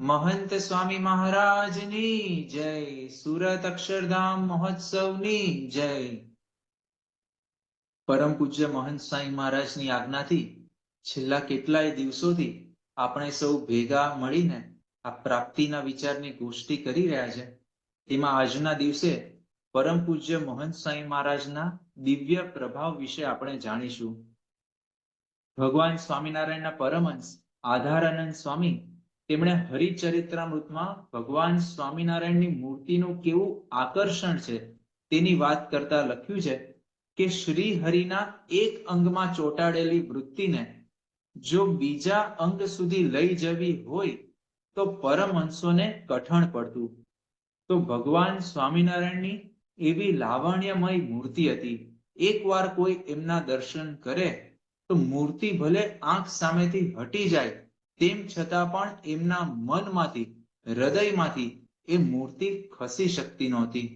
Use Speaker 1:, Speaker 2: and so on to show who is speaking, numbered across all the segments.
Speaker 1: મહંત સ્વામી મહારાજની જય, સુરત અક્ષરધામ મહોત્સવની જય. પરમ પૂજ્ય મહંત સ્વામી મહારાજની આજ્ઞાથી છેલ્લા કેટલાય દિવસોથી આપણે સૌ ભેગા મળીને આ પ્રાપ્તિના વિચારની ગોષ્ઠી કરી રહ્યા છે. તેમાં આજના દિવસે પરમ પૂજ્ય મહંત સ્વામી મહારાજના દિવ્ય પ્રભાવ વિશે આપણે જાણીશું. ભગવાન સ્વામિનારાયણના પરમહંસ આધારાનંદ સ્વામી તેમણે હરિચરિત્રામૃતમાં ભગવાન સ્વામિનારાયણની મૂર્તિનું કેવું આકર્ષણ છે તેની વાત કરતા લખ્યું છે કે શ્રી હરિના એક અંગમાં ચોંટાડેલી વૃત્તિને જો બીજા અંગ સુધી લઈ જવી હોય તો પરમહંસોને કઠણ પડતું. તો ભગવાન સ્વામિનારાયણની એવી લાવણ્યમય મૂર્તિ હતી. એકવાર કોઈ એમના દર્શન કરે તો મૂર્તિ ભલે આંખ સામેથી હટી જાય તેમ છતાં પણ એમના મનમાંથી, હૃદયમાંથી એ મૂર્તિ ખસી શકતી નહોતી.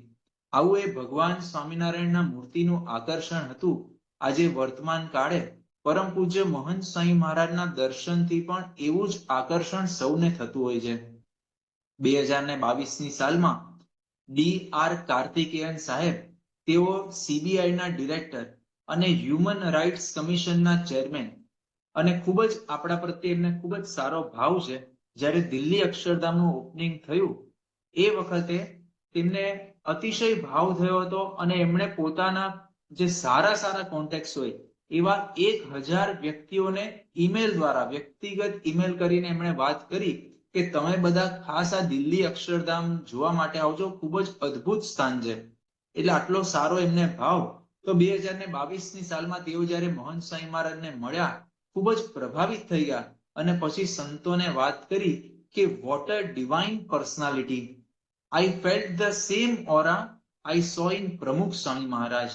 Speaker 1: આવું એ ભગવાન સ્વામિનારાયણના મૂર્તિનું આકર્ષણ હતું આજે વર્તમાન કાળે. પરમ પૂજ્ય મહંત સ્વામી મહારાજના દર્શનથી પણ એવું જ આકર્ષણ સૌને થતું હોય છે. બે હજાર ને બાવીસની સાલમાં ડી આર કાર્તિકેયન સાહેબ, તેઓ સીબીઆઈના ડિરેક્ટર અને હ્યુમન રાઇટ્સ કમિશનના ચેરમેન અને ખૂબ જ આપણા પ્રત્યે એમને ખૂબ જ સારો ભાવ છે. જ્યારે દિલ્હી અક્ષરધામનું ઓપનિંગ થયું, એ વખતે તેમને અતિશય ભાવ થયો હતો અને એમણે પોતાના જે સારા સારા કોન્ટેક્ટ હોય, એવા એક હજાર વ્યક્તિઓને ઈમેલ દ્વારા, વ્યક્તિગત ઈમેલ કરીને એમણે વાત કરી કે તમે બધા ખાસ આ દિલ્હી અક્ષરધામ જોવા માટે આવજો. ખૂબ જ અદ્ભુત સ્થાન છે. એટલે આટલો સારો એમને ભાવ. તો બે હજાર ને બાવીસની સાલમાં તેઓ જ્યારે મોહન સાંઈ મહારાજને મળ્યા ખૂબ જ પ્રભાવિત થઈ ગયા. અને પછી સંતોને વાત કરી કે what a divine personality I felt the same aura I saw in Pramukh Swami Maharaj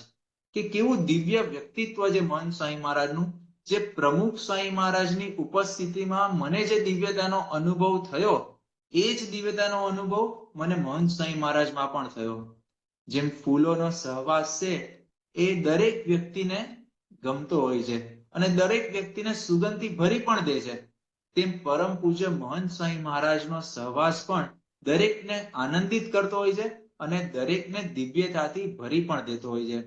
Speaker 1: કે કેવું દિવ્ય વ્યક્તિત્વ જે મોહન સ્વામી મહારાજનું, જે પ્રમુખ સ્વામી મહારાજની ઉપસ્થિતિમાં મને જે દિવ્યતાનો અનુભવ થયો, એ જ દિવ્યતાનો અનુભવ મને મહન સ્વામી મહારાજમાં પણ થયો. જેમ ફૂલોનો સહવાસ છે, એ દરેક વ્યક્તિને ગમતો હોય છે. અને દરેક વ્યક્તિને સુગંધથી ભરી પણ દે છે. તેમ પરમ પૂજ્ય મહંત સ્વામી મહારાજનો સહવાસ પણ દરેકને આનંદિત કરતો હોય છે અને દરેકને દિવ્યતાથી ભરી પણ દેતો હોય છે.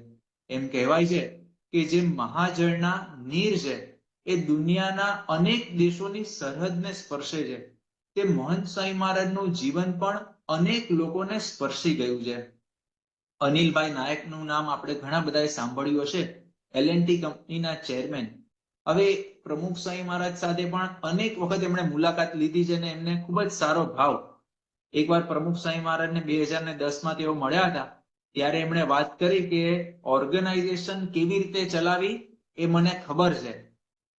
Speaker 1: એમ કહેવાય છે કે જે મહાજળના નીર છે, એ દુનિયાના અનેક દેશોની સરહદને સ્પર્શે છે. તે મહંત સ્વામી મહારાજનું જીવન પણ અનેક લોકોને સ્પર્શી ગયું છે. અનિલભાઈ નાયકનું નામ આપણે ઘણા બધાએ સાંભળ્યું હશે. ટી કંપનીના ચેરમેન હવે પ્રમુખ સ્વામી મહારાજ સાથે પણ અનેક વખત એમણે મુલાકાત લીધી છે અને એમને ખૂબ જ સારો ભાવ એકવાર પ્રમુખ સ્વામી મહારાજને બે હજાર ને દસમાં તેઓ મળ્યા હતા, ત્યારે એમણે વાત કરી કે ઓર્ગેનાઇઝેશન કેવી રીતે ચલાવી એ મને ખબર છે.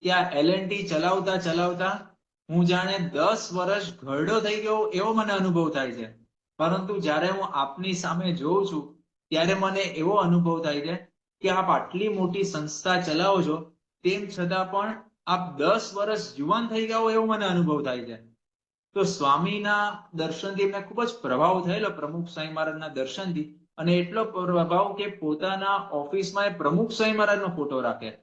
Speaker 1: ત્યાં એલ ટી ચલાવતા ચલાવતા હું જાણે દસ વર્ષ ઘરડો થઈ ગયો એવો મને અનુભવ થાય છે. પરંતુ જ્યારે હું આપની સામે જોઉં છું, ત્યારે મને એવો અનુભવ થાય છે કે આપ આટલી મોટી સંસ્થા ચલાવો છો તેમ છતાં પણ આપ દસ વર્ષ યુવાન થઈ ગયા હોય એવો મને અનુભવ થાય છે. તો સ્વામીના દર્શનથી એમને ખૂબ જ પ્રભાવ થયેલો પ્રમુખ સ્વામી મહારાજના દર્શનથી અને એટલો પ્રભાવ કે પોતાના ઓફિસમાં એ પ્રમુખ સ્વામી મહારાજનો ફોટો રાખે.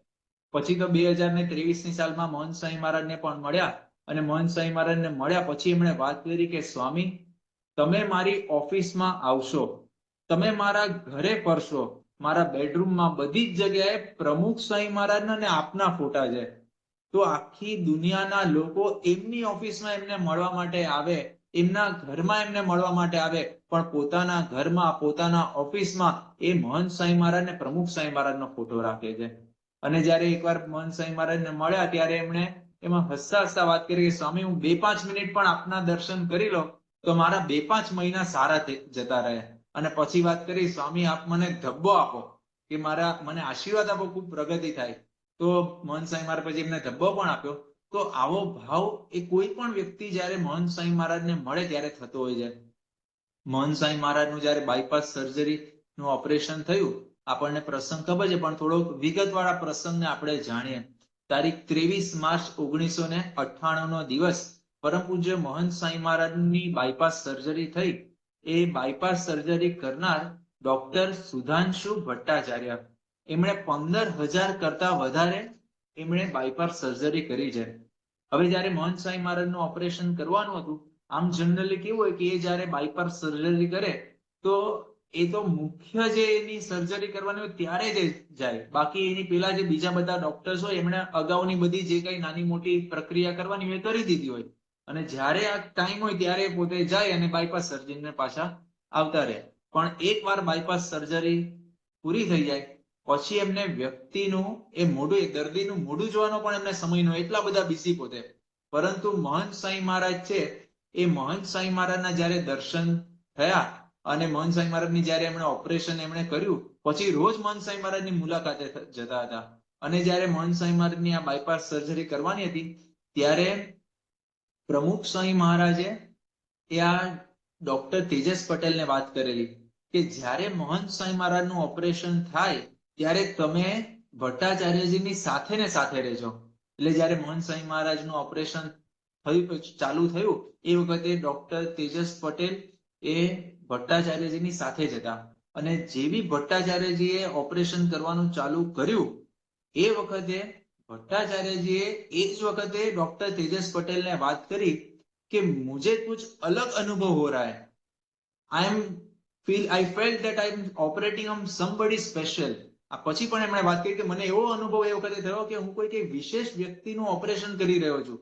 Speaker 1: પછી તો બે હજાર ને ત્રેવીસની સાલમાં મોહન સ્વામી મહારાજને પણ મળ્યા અને મોહન સ્વામી મહારાજને મળ્યા પછી એમણે વાત કરી કે, સ્વામી, તમે મારી ઓફિસમાં આવશો. તમે મારા ઘરે ફરશો. મારા બેડરૂમમાં બધી જ જગ્યાએ પ્રમુખ સ્વામી મહારાજના અને આપના ફોટા છે. તો આખી દુનિયાના લોકો એમની ઓફિસમાં એમને મળવા માટે આવે, એમના ઘરમાં એમને મળવા માટે આવે, પણ પોતાના ઘરમાં, પોતાના ઓફિસમાં એ મહંત સ્વામી મહારાજ ને પ્રમુખ સ્વામી મહારાજનો ફોટો રાખે છે. અને જ્યારે એકવાર મહંત સ્વામી મહારાજને મળ્યા, ત્યારે એમણે એમાં હસતા હસતા વાત કરી કે, સ્વામી, હું બે પાંચ મિનિટ પણ આપના દર્શન કરી લો તો મારા બે પાંચ મહિના સારા જતા રહે. અને પછી વાત કરી, સ્વામી, આપ મને ધબ્બો આપો કે મારા, મને આશીર્વાદ આપો, ખૂબ પ્રગતિ થાય. તો મોહન સ્વામી મારા પછી એમને ધબ્બો પણ આપ્યો. તો આવો ભાવ એ કોઈ પણ વ્યક્તિ જ્યારે મહંત સ્વામી મહારાજને મળે ત્યારે થતો હોય છે. મહંત સ્વામી મહારાજનું જ્યારે બાયપાસ સર્જરી નું ઓપરેશન થયું, આપણને પ્રસંગ ખબર છે, પણ થોડોક વિગતવાળા પ્રસંગને આપણે જાણીએ. તારીખ ત્રેવીસ માર્ચ ઓગણીસો ને અઠ્ઠાણું નો દિવસ પરમ પૂજ્ય મહંત સ્વામી મહારાજની બાયપાસ સર્જરી થઈ. એ બાયપાસ સર્જરી કરનાર ડોક્ટર સુધાંશુ ભટ્ટાચાર્ય. એમણે પંદર હજાર કરતા વધારે એમણે બાયપાસ સર્જરી કરી છે. હવે જ્યારે મહંત સાંઈ મહારાજનું ઓપરેશન કરવાનું હતું, આમ જનરલી કેવું હોય કે એ જ્યારે બાયપાસ સર્જરી કરે, તો એ તો મુખ્ય જે એની સર્જરી કરવાની હોય ત્યારે જ જાય. બાકી એની પેલા જે બીજા બધા ડોક્ટર્સ હોય, એમણે અગાઉની બધી જે કઈ નાની મોટી પ્રક્રિયા કરવાની હોય કરી દીધી હોય. અને જ્યારે આ ટાઈમ હોય ત્યારે પોતે જાય અને બાયપાસ સર્જરીને પાછા આવતા રહે. પણ એકવાર બાયપાસ સર્જરી પૂરી થઈ જાય, પછી એમને વ્યક્તિનું, એ મોઢું, એ દર્દીનું મોઢું જોવાનો પણ એમને સમય ન એટલા બધા બિઝી પોતે. પરંતુ મહંત સાંઈ મહારાજ છે, એ મહંત સાંઈ મહારાજના જ્યારે દર્શન થયા અને મહંત સાંઈ મહારાજની જ્યારે એમણે ઓપરેશન એમણે કર્યું, પછી રોજ મહંત સાંઈ મહારાજની મુલાકાતે જતા હતા. અને જ્યારે મહંત સાંઈ મહારાજની આ બાયપાસ સર્જરી કરવાની હતી, ત્યારે પ્રમુખ સ્વામી મહારાજે એ આ ડોક્ટર તેજસ પટેલને વાત કરેલી કે જ્યારે મહંત સ્વામી મહારાજનું ઓપરેશન થાય, ત્યારે તમે ભટ્ટાચાર્યજીની સાથે ને સાથે રહેજો. એટલે જ્યારે મહંત સ્વામી મહારાજનું ઓપરેશન થયું ચાલુ થયું, એ વખતે ડોક્ટર તેજસ પટેલ એ ભટ્ટાચાર્યજીની સાથે જ હતા. અને જેવી ભટ્ટાચાર્યજીએ ઓપરેશન કરવાનું ચાલુ કર્યું, એ વખતે ભટ્ટાચાર્યજીએ એ જ વખતે ડોક્ટર તેજસ પટેલને વાત કરી કે મુજે કુછ અલગ અનુભવ હો રહા I am feel I feel that I am operating on somebody special આ પછી પણ એમણે વાત કરી કે મને એવો અનુભવ એ વખતે થયો કે હું કોઈ કઈ વિશેષ વ્યક્તિનું ઓપરેશન કરી રહ્યો છું.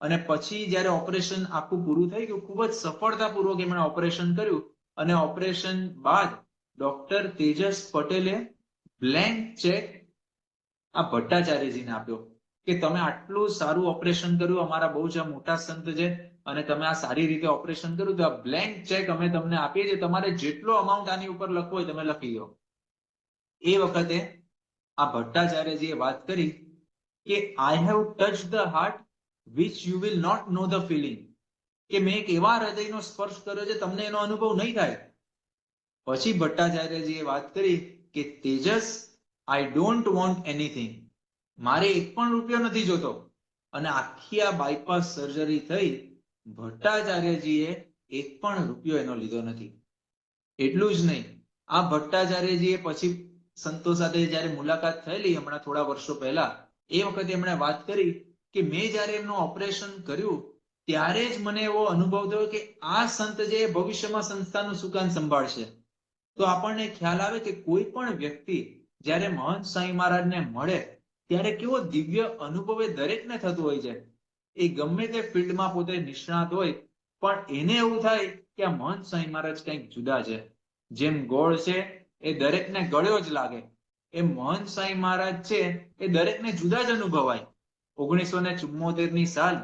Speaker 1: અને પછી જ્યારે ઓપરેશન આખું પૂરું થઈ ગયું, ખૂબ જ સફળતાપૂર્વક એમણે ઓપરેશન કર્યું અને ઓપરેશન બાદ ડોક્ટર તેજસ પટેલે બ્લેન્ક ચેક આ ભટ્ટાચાર્યજીને આપ્યો કે તમે આટલું સારું ઓપરેશન કર્યું, અમારા બહુ જ મોટા સંત છે અને તમે આ સારી રીતે ઓપરેશન કર્યું, તો આ બ્લેન્ક ચેક અમે તમને આપીએ છીએ. તમારે જેટલો અમાઉન્ટ આની ઉપર લખવો હોય તમે લખી દો એ વખતે આ ભટ્ટાચાર્યજીએ વાત કરી કે I have touch the heart which you will not know the feeling કે મેં એક એવા હૃદયનો સ્પર્શ કર્યો છે તમને એનો અનુભવ નહીં થાય. પછી ભટ્ટાચાર્યજીએ વાત કરી કે, Tejas I don't want anything મારે એક પણ રૂપિયો નથી જોતો. અને આખી આ બાયપાસ સર્જરી થઈ, ભટ્ટાચાર્યજીએ એક પણ રૂપિયો એનો લીધો નથી. એટલું જ નહીં. આ ભટ્ટાચાર્યજીએ પછી સંતો સાથે જ્યારે મુલાકાત થયેલી હમણાં થોડા વર્ષો પહેલા, એ વખતે એમણે વાત કરી કે મેં જ્યારે એમનું ઓપરેશન કર્યું, ત્યારે જ મને એવો અનુભવ થયો કે આ સંત જે ભવિષ્યમાં સંસ્થાનું સુકાન સંભાળશે. તો આપણને ખ્યાલ આવે કે કોઈ પણ વ્યક્તિ જ્યારે મહંત સાંઈ મહારાજને મળે, ત્યારે કેવો દિવ્ય અનુભવ એ દરેકને થતો હોય છે. એ ગમે તે ફિલ્ડમાં પોતે નિષ્ણાત હોય, પણ એને એવું થાય કે આ મહંત સાંઈ મહારાજ કંઈક જુદા છે. જેમ ગોળ છે, એ દરેકને ગળ્યો જ લાગે. એ મહંત સાંઈ મહારાજ છે, એ દરેકને જુદા જ અનુભવાય. ઓગણીસો ને ચુમ્મોતેરની સાલ,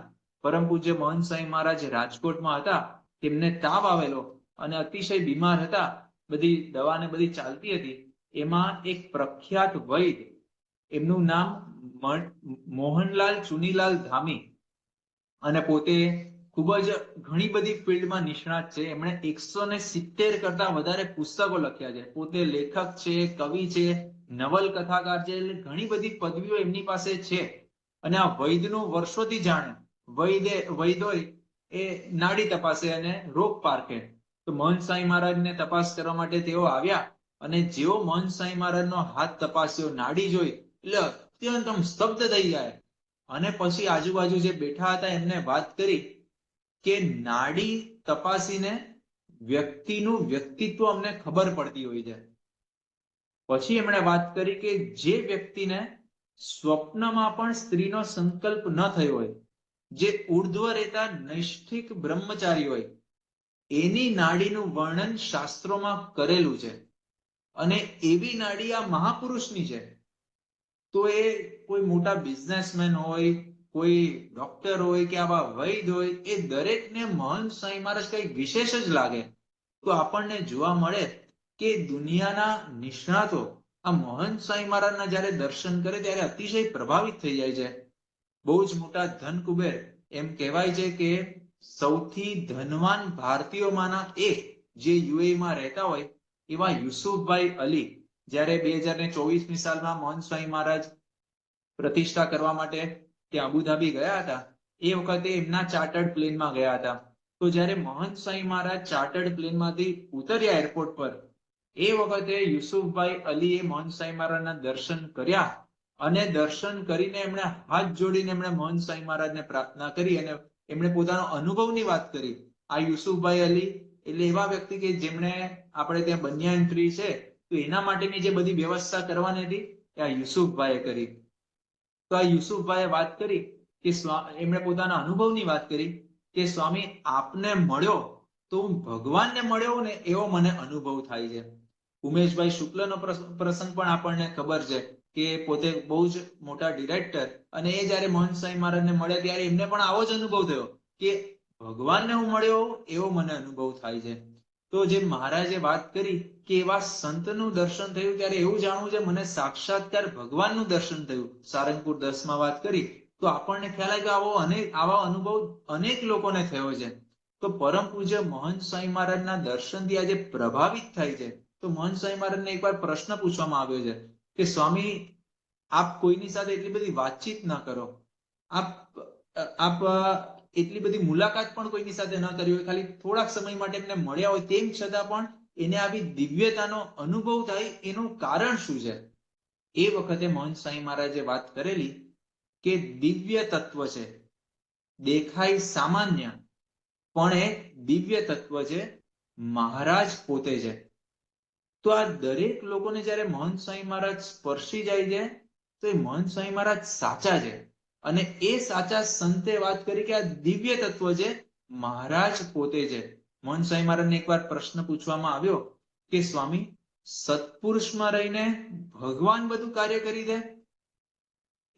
Speaker 1: પરમ પૂજ્ય મહંત સાંઈ મહારાજ રાજકોટમાં હતા, તેમને તાવ આવેલો અને અતિશય બીમાર હતા. બધી દવાને બધી ચાલતી હતી. એમાં એક પ્રખ્યાત વૈદ, એમનું નામ મોહનલાલ ચુનીલાલ ધામી. અને પોતે ખૂબ જ ઘણી બધી ફિલ્ડમાં નિષ્ણાત છે. એમણે એકસો ને સિત્તેર કરતા વધારે પુસ્તકો લખ્યા છે. પોતે લેખક છે, કવિ છે નવલકથાકાર છે, એટલે ઘણી બધી પદવીઓ એમની પાસે છે. અને આ વૈદનું વર્ષોથી જાણે વૈદે વૈદોય એ નાડી તપાસે અને રોગ પારખે. તો મહંત સાંઈ મહારાજને તપાસ કરવા માટે તેઓ આવ્યા. અને જેવો મન સાંઈ મહારાજનો હાથ તપાસ્યો, નાડી જોઈ, એટલે અત્યંત સ્તબ્ધ થઈ જાય અને પછી આજુબાજુ જે બેઠા હતા, એમને વાત કરી કે નાડી તપાસીને વ્યક્તિનું વ્યક્તિત્વ અમને ખબર પડતી હોય છે. પછી એમણે વાત કરી કે જે વ્યક્તિને સ્વપ્નમાં પણ સ્ત્રીનો સંકલ્પ ન થયો હોય, જે ઉર્ધ્વ રહેતા નૈષ્ઠિક બ્રહ્મચારી હોય, એની નાડીનું વર્ણન શાસ્ત્રોમાં કરેલું છે. અને એવી નાડી આ મહાપુરુષની છે. તો એ કોઈ મોટા બિઝનેસમેન હોય, કોઈ ડોક્ટર હોય કે આવા વૈદ હોય, એ દરેકને મહંત સાંઈ મહારાજ કઈ વિશેષ જ લાગે. તો આપણને જોવા મળે કે દુનિયાના નિષ્ણાતો આ મહંત સાંઈ મહારાજના જ્યારે દર્શન કરે ત્યારે અતિશય પ્રભાવિત થઈ જાય છે. બહુ જ મોટા ધન કુબેર એમ કહેવાય છે કે સૌથી ધનવાન ભારતીયોમાંના એક જે UAE માં રહેતા હોય એવા યુસુફભાઈ અલી, જ્યારે બે હજાર ને ચોવીસમી સાલમાં મોહન સ્વામી મહારાજ પ્રતિષ્ઠા કરવા માટે ત્યાં અબુધાબી ગયા હતા, એ વખતે એમના ચાર્ટર્ડ પ્લેનમાં ગયા હતા. તો જ્યારે મહંત સ્વામી મહારાજ ચાર્ટર્ડ પ્લેનમાંથી ઉતર્યા એરપોર્ટ પર, એ વખતે યુસુફભાઈ અલીએ મહંત સ્વામી મહારાજના દર્શન કર્યા અને દર્શન કરીને એમણે હાથ જોડીને એમણે મહંત સ્વામી મહારાજને પ્રાર્થના કરી અને એમણે પોતાનો અનુભવની વાત કરી. આ યુસુફભાઈ અલી એટલે એવા વ્યક્તિ કે જેમણે આપણે ત્યાં બન્યાન ટ્રી છે, તો એના માટેની જે બધી વ્યવસ્થા કરવાની હતી, એ આ યુસુફભાઈએ કરી. તો આ યુસુફભાઈએ વાત કરી કે એમણે પોતાના અનુભવની વાત કરી કે, સ્વામી, આપને મળ્યો તો હું ભગવાનને મળ્યો ને એવો મને અનુભવ થાય છે. ઉમેશભાઈ શુક્લનો પ્રસ- પ્રસંગ પણ આપણને ખબર છે કે પોતે બહુ જ મોટા ડિરેક્ટર અને એ જ્યારે મોહન સાંઈ મહારાજને મળ્યા ત્યારે એમને પણ આવો જ અનુભવ થયો કે ભગવાનને હું મળ્યો એવો મને અનુભવ થાય છે. તો જે મહારાજે વાત કરી કે એવા સંતનું દર્શન થયું ત્યારે એવું જાણવું છે, મને સાક્ષાત્કાર ભગવાનનું દર્શન થયું. સારંગપુર દસમાં વાત કરી, તો આપણને ખ્યાલ આવે કે આવો અનેક આવા અનુભવ અનેક લોકોને થયો છે. તો પરમ પૂજ્ય મહંત સ્વામી મહારાજના દર્શનથી આજે પ્રભાવિત થાય છે. તો મહંત સ્વામી મહારાજને એકવાર પ્રશ્ન પૂછવામાં આવ્યો છે કે, સ્વામી, આપ કોઈની સાથે એટલી બધી વાતચીત ના કરો. આપ આપ એટલી બધી મુલાકાત પણ કોઈની સાથે ન કરી હોય. ખાલી થોડાક સમય માટે એમને મળ્યા હોય તેમ છતાં પણ એને આવી દિવ્યતાનો અનુભવ થાય એનું કારણ શું છે? એ વખતે મોહન સાંઈ મહારાજે વાત કરેલી કે દિવ્ય તત્વ છે. દેખાય સામાન્ય, પણ એ દિવ્ય તત્વ છે. મહારાજ પોતે છે. તો આ દરેક લોકોને જ્યારે મહંત સાંઈ મહારાજ સ્પર્શી જાય છે, તો એ મહંત સાંઈ મહારાજ સાચા છે. અને એ સાચા સંતે વાત કરી કે આ દિવ્ય તત્વ છે, મહારાજ પોતે છે. મહંત સ્વામી મહારાજને એકવાર પ્રશ્ન પૂછવામાં આવ્યો કે, સ્વામી, સત્પુરુષમાં રહીને ભગવાન બધું કાર્ય કરી દે?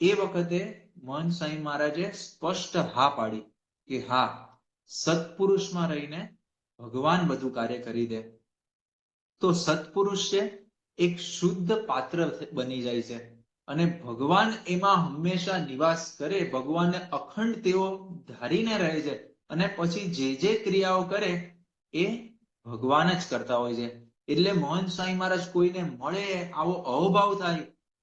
Speaker 1: એ વખતે મન સ્વામી મહારાજે સ્પષ્ટ હા પાડી કે, હા, સત્પુરુષમાં રહીને ભગવાન બધું કાર્ય કરી દે. તો સત્પુરુષ છે, એક શુદ્ધ પાત્ર બની જાય છે. અને ભગવાન એમાં હંમેશા નિવાસ કરે, ભગવાનને અખંડ તેઓ ધારીને રહે છે અને પછી જે જે ક્રિયાઓ કરે એ ભગવાન જ કરતા હોય છે. એટલે મોહન સ્વામી મહારાજ કોઈને મળે આવો અહોભાવ થાય,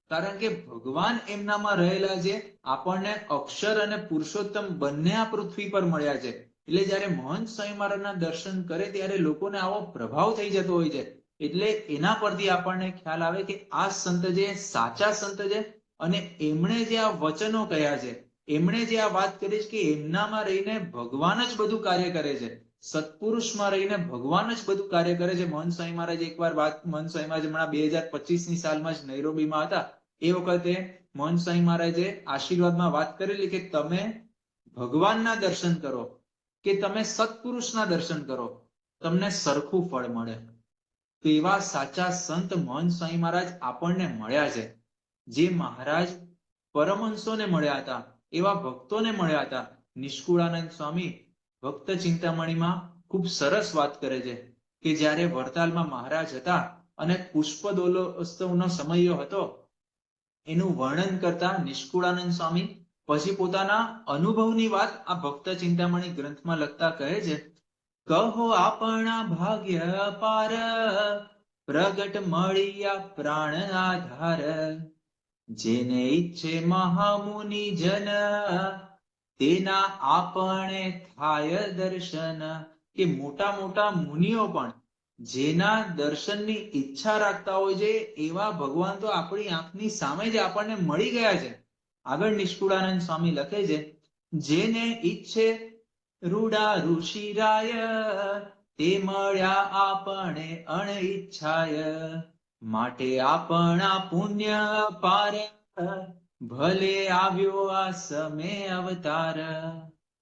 Speaker 1: કારણ કે ભગવાન એમનામાં રહેલા છે, આપણને અક્ષર અને પુરુષોત્તમ બંને આ પૃથ્વી પર મળ્યા છે. એટલે જ્યારે મહંત સ્વામી મહારાજના દર્શન કરે ત્યારે લોકોને આવો પ્રભાવ થઈ જતો હોય છે. એટલે એના પરથી આપણને ખ્યાલ આવે કે આ સંત જે સાચા સંત છે અને એમણે જે આ વચનો કહ્યા છે, એમણે જે આ વાત કરી છે કે એમનામાં રહીને ભગવાન જ બધું કાર્ય કરે છે, સત્પુરુષમાં રહીને ભગવાન જ બધું કાર્ય કરે છે. મહંત સ્વામી મહારાજ એકવાર વાત મહંત સ્વામી મહારાજ હમણાં બે હજાર પચીસની સાલમાં જ નૈરોબીમાં હતા. એ વખતે મહંત સ્વામી મહારાજે આશીર્વાદમાં વાત કરેલી કે તમે ભગવાનના દર્શન કરો, કે તમે સત્પુરુષના દર્શન કરો, તમને સરખું ફળ મળે. તો સાચા સંત મહંત સ્વામી મહારાજ આપણને મળ્યા છે. જે મહારાજ પરમહંસોને મળ્યા હતા, એવા ભક્તોને મળ્યા હતા. નિષ્કુળાનંદ સ્વામી ભક્ત ચિંતામણીમાં ખૂબ સરસ વાત કરે છે કે જ્યારે વડતાલમાં મહારાજ હતા અને પુષ્પદોલોત્સવનો સમય હતો, એનું વર્ણન કરતા નિષ્કુળાનંદ સ્વામી પછી પોતાના અનુભવની વાત આ ભક્ત ચિંતામણી ગ્રંથમાં લખતા કહે છે કહો આપણા ભાગ્ય અપાર પ્રગટ મળ્યા પ્રાણ આધાર. જેને ઈચ્છે મહામુનિ જન, તેના આપણે થાય દર્શન. કે મોટા મોટા મુનિઓ પણ જેના દર્શનની ઈચ્છા રાખતા હોય છે, એવા ભગવાન તો આપણી આંખની સામે જ આપણને મળી ગયા છે. આગળ નિષ્કુળાનંદ સ્વામી લખે છે, જેને ઈચ્છે રૂડા ઋષિરાય તે મળ્યા આપણે અણઈચ્છાય. માટે આપણા પુણ્ય પાર, ભલે આવ્યો આ સમય અવતાર.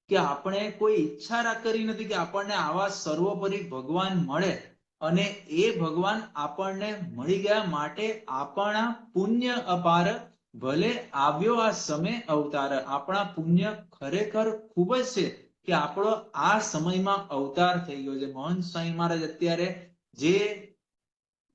Speaker 1: કે આપણે કોઈ ઈચ્છા કરી નથી કે આપણને આવા સર્વોપરી ભગવાન મળે. અને એ ભગવાન આપણને મળી ગયા માટે આપણા પુણ્ય અપાર. ભલે આવ્યો આ સમય અવતાર. આપણા પુણ્ય ખરેખર ખૂબ જ છે. કે આપણો આ સમયમાં અવતાર થઈ ગયો છે. મહંત સ્વામી મહારાજ અત્યારે જે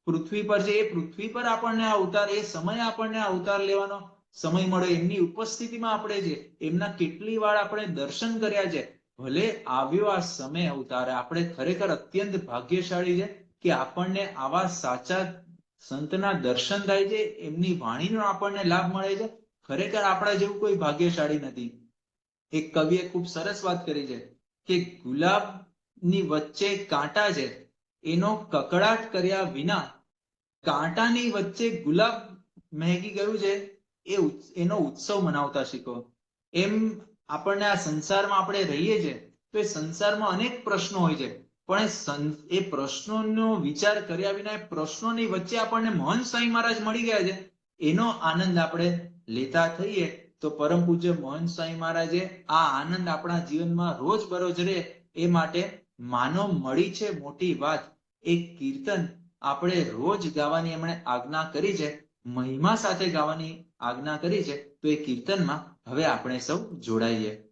Speaker 1: પૃથ્વી પર છે, એ પૃથ્વી પર આપણને અવતાર, એ સમય આપણને અવતાર લેવાનો સમય મળે એમની ઉપસ્થિતિમાં આપણે છે એમના કેટલી વાર આપણે દર્શન કર્યા છે, ભલે આવ્યો આ સમય અવતારે, આપણે ખરેખર અત્યંત ભાગ્યશાળી છે કે આપણને આવા સાચા સંતના દર્શન થાય છે. એમની વાણીનો આપણને લાભ મળે છે. ખરેખર આપણા જેવું કોઈ ભાગ્યશાળી નથી. એક કવિએ ખૂબ સરસ વાત કરી છે કે ગુલાબની વચ્ચે કાંટા છે, એનો કકડાટ કર્યા વિના કાંટાની વચ્ચે ગુલાબ મહેકી ગયું છે, એ એનો ઉત્સવ મનાવતા શીખો. એમ આપણને આ સંસારમાં આપણે રહીએ છીએ, તો એ સંસારમાં અનેક પ્રશ્નો હોય છે, પણ એ પ્રશ્નોનો વિચાર કર્યા વિના એ પ્રશ્નોની વચ્ચે આપણને મહંત સ્વામી મહારાજ મળી ગયા છે, એનો આનંદ આપણે લેતા થઈએ. તો પરમ પૂજ્ય મોહન સ્વામી મહારાજે આ આનંદ આપણા જીવનમાં રોજ બરોજ રહે એ માટે માનો મળી છે મોટી વાત. એ કીર્તન આપણે રોજ ગાવાની એમણે આજ્ઞા કરી છે, મહિમા સાથે ગાવાની આજ્ઞા કરી છે, તો એ કીર્તનમાં હવે આપણે સૌ જોડાઈએ.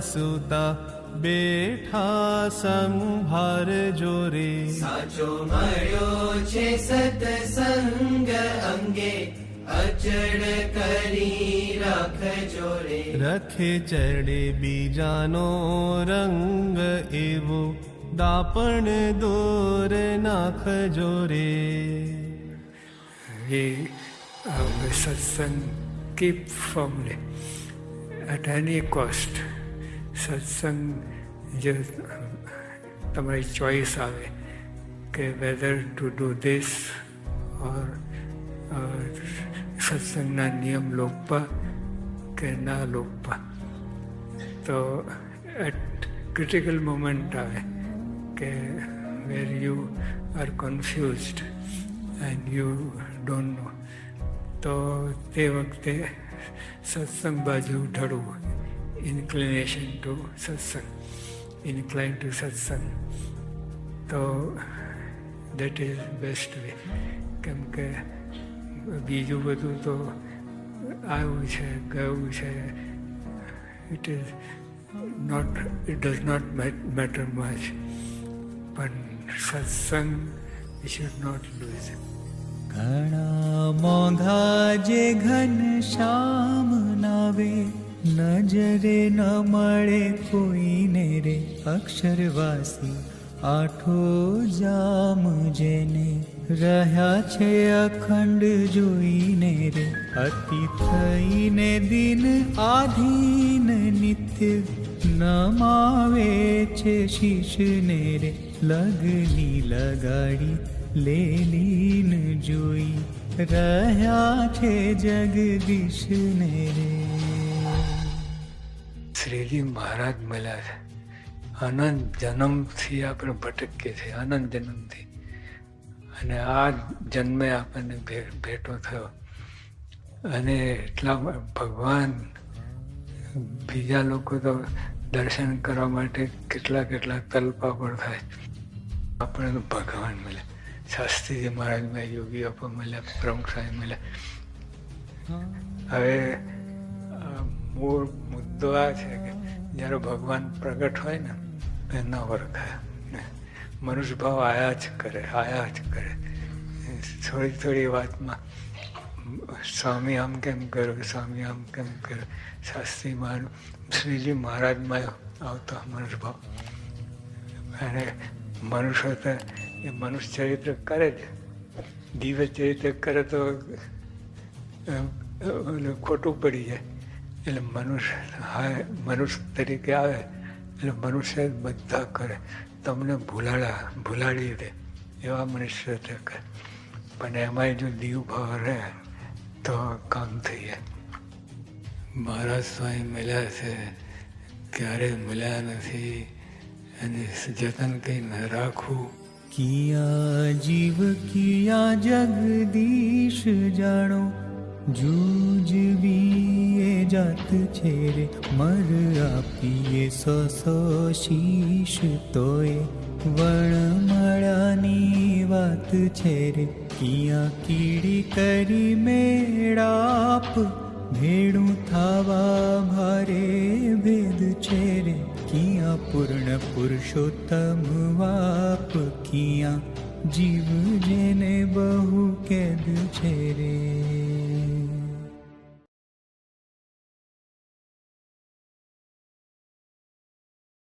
Speaker 2: સુતા બેઠા સંભાર જોરે
Speaker 3: સાચો મળ્યો છે સતસંગ અંગે અચળ કરી રાખજો રે
Speaker 2: રખે ચડે બીજાનો રંગ એવો દાપણ દોર નાખ રે
Speaker 4: we uh, satsang keep firmly at any cost સત્સંગ જે, તમારી ચોઈસ આવે કે whether to do this or સત્સંગના નિયમ લોકપા કે ના લોકપા. તો એટ ક્રિટિકલ મોમેન્ટ આવે કે where you are confused and you don't know તો તે વખતે સત્સંગ બાજુ ઢળવું. Inclination to satsang incline to satsang તો દેટ ઇઝ બેસ્ટ વે કેમ કે બીજું બધું તો આવ્યું છે ગયું છે it is not it does not matter much પણ સત્સંગ વી શુડ નોટ લૂઝ
Speaker 5: ઘણા મોંઘા જે ઘન શ્યામ નાવે નજરે ન મળે કોઈને રે અક્ષરવાસી આઠો જામ જેને રહ્યા છે અખંડ જોઈને રે. અતિ થઈને દિન આધીન નિત્ય નમાવે છે શીશને રે. લગની લગાડી લેલીન જોઈ રહ્યા છે જગદીશને રે.
Speaker 4: શ્રીજી મહારાજ મળ્યા છે. અનંત જન્મથી આપણે ભટકીએ છીએ અનંત જન્મથી. અને આ જન્મે આપણને ભેટો થયો. અને એટલા ભગવાન બીજા લોકો તો દર્શન કરવા માટે કેટલા કેટલા તલપા પણ થાય. આપણે તો ભગવાન મળ્યા. શાસ્ત્રીજી મહારાજ મળ્યા યોગી અપ મળ્યા પ્રમુખ સાહેબ મળ્યા. હવે મૂળ મુદ્દો આ છે કે જ્યારે ભગવાન પ્રગટ હોય ને એ ન ઓળખાય મનુષ્ય ભાવ આયા જ કરે, આયા જ કરે. થોડી થોડી વાતમાં, સ્વામી આમ કેમ કર્યું સ્વામી આમ કેમ કર્યું શાસ્ત્રી મહાન, શ્રીજી મહારાજમાં આવતો મનુષ્ય ભાવ અને મનુષ્ય તો એ મનુષ્ય ચરિત્ર કરે જ. દિવ્ય ચરિત્ર કરે તો ખોટું પડી જાય. એટલે મનુષ્ય હા મનુષ્ય તરીકે આવે એટલે મનુષ્ય જ બધા કરે. તમને ભૂલાડા ભૂલાડી દે એવા મનુષ્ય કરે પણ એમાંય જો દીવ ભાવ રહે તો કામ થઈ જાય. મહારાજ સ્વામી મળ્યા છે ક્યારેય મળ્યા નથી અને જતન કંઈ ન રાખવું
Speaker 5: કિયા જીવ કિયા જગદીશ જાણો જૂજવી એ જાત છે રે મર આપીએ સો સો શીશ તોય વણમળાની વાત છે રે કિયા કીડી કરી મેળાપ. ભેડું થાવા ભારે ભેદ છે રે કિયા પૂર્ણ પુરુષોત્તમ વાપ. ક્યાં જીવ જેને બહુ કેદ છે રે